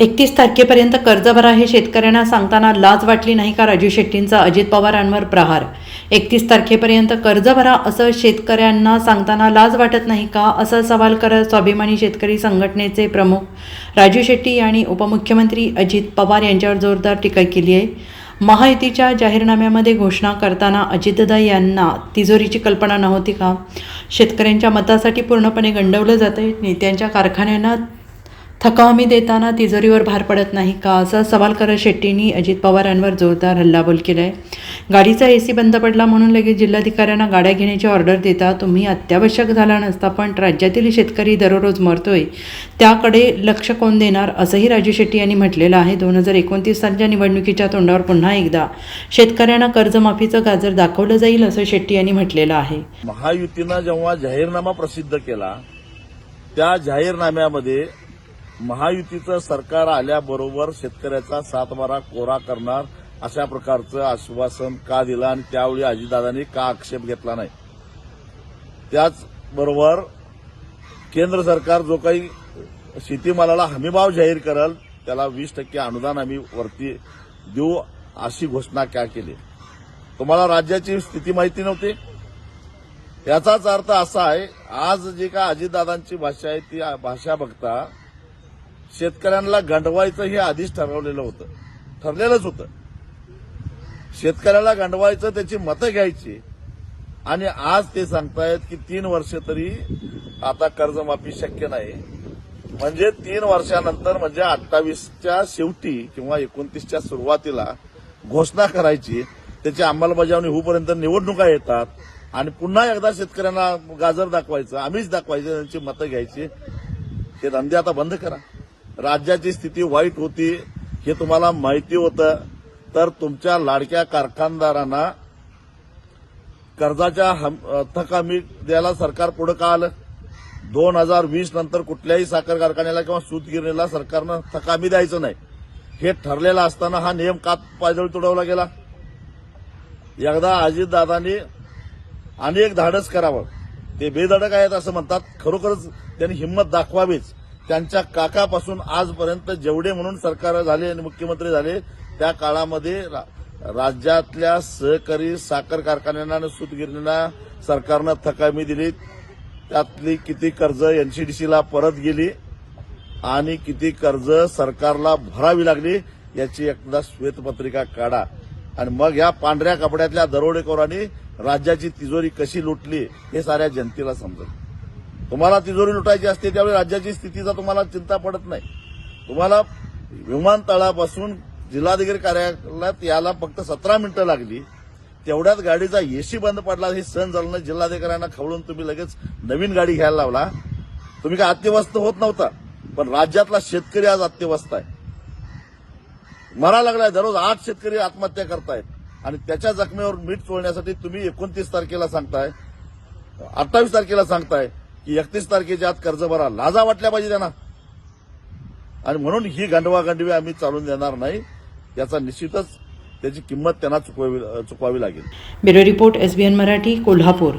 एकतीस तारखेपर्यंत कर्ज भरा हे शेतकऱ्यांना सांगताना लाज वाटली नाही का राजू शेट्टींचा अजित पवारांवर प्रहार? एकतीस तारखेपर्यंत कर्ज भरा असं शेतकऱ्यांना सांगताना लाज वाटत नाही का? असा सवाल करत स्वाभिमानी शेतकरी संघटनेचे प्रमुख राजू शेट्टी आणि उपमुख्यमंत्री अजित पवार यांच्यावर जोरदार टीका केली आहे. महायुतीच्या जाहीरनाम्यामध्ये घोषणा करताना अजितदा यांना तिजोरीची कल्पना नव्हती का? शेतकऱ्यांच्या मतासाठी पूर्णपणे गंडवलं जातं नेत्यांच्या कारखान्यांना थकावमी देताना तिजोरीवर भार पडत नाही का असा सवाल करत शेट्टींनी अजित पवारांवर जोरदार हल्लाबोल केला आहे गाडीचा ए सी बंद पडला म्हणून लगेच जिल्हाधिकाऱ्यांना गाड्या घेण्याची ऑर्डर देता तुम्ही अत्यावश्यक झाला नसता पण राज्यातील शेतकरी दररोज मरतोय. त्याकडे लक्ष कोण देणार असंही राजू शेट्टी यांनी म्हटलेलं आहे. दोन हजार एकोणतीस सालच्या निवडणुकीच्या तोंडावर पुन्हा एकदा शेतकऱ्यांना कर्जमाफीचं गाजर दाखवलं जाईल असं शेट्टी यांनी म्हटलेलं आहे. महायुतीनं जेव्हा जाहीरनामा प्रसिद्ध केला त्या जाहीरनाम्यामध्ये महायुतीचं सरकार आल्याबरोबर शेतकऱ्याचा सातबारा कोरा करणार अशा प्रकारचं आश्वासन का दिलं आणि त्यावेळी अजितदादांनी का आक्षेप घेतला नाही? त्याचबरोबर केंद्र सरकार जो काही शेतीमालाला हमीभाव जाहीर करल त्याला वीस टक्के अनुदान आम्ही वरती देऊ अशी घोषणा का केली? तुम्हाला राज्याची स्थिती माहिती नव्हती? याचाच अर्थ असा आहे आज जी का अजितदादांची भाषा आहे ती भाषा बघता शेतकऱ्यांना गंडवायचं हे आधीच ठरवलेलं होतं. ठरलेलंच होतं. शेतकऱ्याला गांडवायचं त्याची मतं घ्यायची. आणि आज ते सांगतायत की तीन वर्ष तरी आता कर्जमाफी शक्य नाही. म्हणजे तीन वर्षानंतर म्हणजे अठ्ठावीसच्या शेवटी किंवा एकोणतीसच्या सुरुवातीला घोषणा करायची. त्याची अंमलबजावणी होईपर्यंत निवडणुका येतात. आणि पुन्हा एकदा शेतकऱ्यांना गाजर दाखवायचं आम्हीच दाखवायचं त्यांची मतं घ्यायची. हे धंदे आता बंद करा. राज्याची स्थिती वाईट होती हे तुम्हाला माहिती होतं. तर तुमच्या लाडक्या कारखानदारांना कर्जाच्या हम- थकामी द्यायला सरकार पुढे का आलं? दोन हजार वीस नंतर कुठल्याही साखर कारखान्याला किंवा सूतगिरणीला सरकारनं थकामी द्यायचं नाही. हे ठरलेलं असताना हा नियम का पायदळी तुडवला गेला? एकदा अजितदादांनी अनेक धाडस करावं. ते बेधडक आहेत असं म्हणतात. खरोखरच त्यांनी हिंमत दाखवावीच. त्यांच्या काकापासून आजपर्यंत जेवढे म्हणून सरकार झाले आणि मुख्यमंत्री झाले त्या काळामध्ये रा- राज्यातल्या सहकारी साखर कारखान्यांना आणि सूतगिरणींना सरकारनं थकामी दिली. त्यातली किती कर्ज एनसीडीसीला परत गेली आणि किती कर्ज सरकारला भरावी लागली याची एकदा श्वेतपत्रिका काढा. आणि मग या पांढऱ्या कपड्यातल्या दरोडेखोरांनी राज्याची तिजोरी कशी लुटली हे साऱ्या जनतेला समजलं. तुम्हाला तिजोरी लुटायची असते त्यावेळी राज्याची स्थितीचा तुम्हाला चिंता पडत नाही. तुम्हाला विमानतळापासून जिल्हाधिकारी कार्यालयात याला फक्त सतरा मिनिटं लागली. तेवढ्यात गाडीचा एसी बंद पडला हे सण झालं नाही जिल्हाधिकाऱ्यांना खवळून तुम्ही लगेच नवीन गाडी घ्यायला लावला. तुम्ही काय अत्यवस्थ होत नव्हता पण राज्यातला शेतकरी आज अत्यवस्थ आहे. मरा लागलाय दररोज आठ शेतकरी आत्महत्या करतायत. आणि त्याच्या जखमेवर मीठ चोळण्यासाठी तुम्ही एकोणतीस तारखेला सांगताय अठ्ठावीस तारखेला सांगताय की एकतीस तारखेच्या आत कर्ज भरा. लाजा वाटल्या पाहिजे त्यांना. आणि म्हणून ही गंडवागंडवी आम्ही चालून देणार नाही. याचा निश्चितच त्याची किंमत त्यांना चुकवावी चुकवावी लागेल. Bureau report SBN Marathi Kolhapur.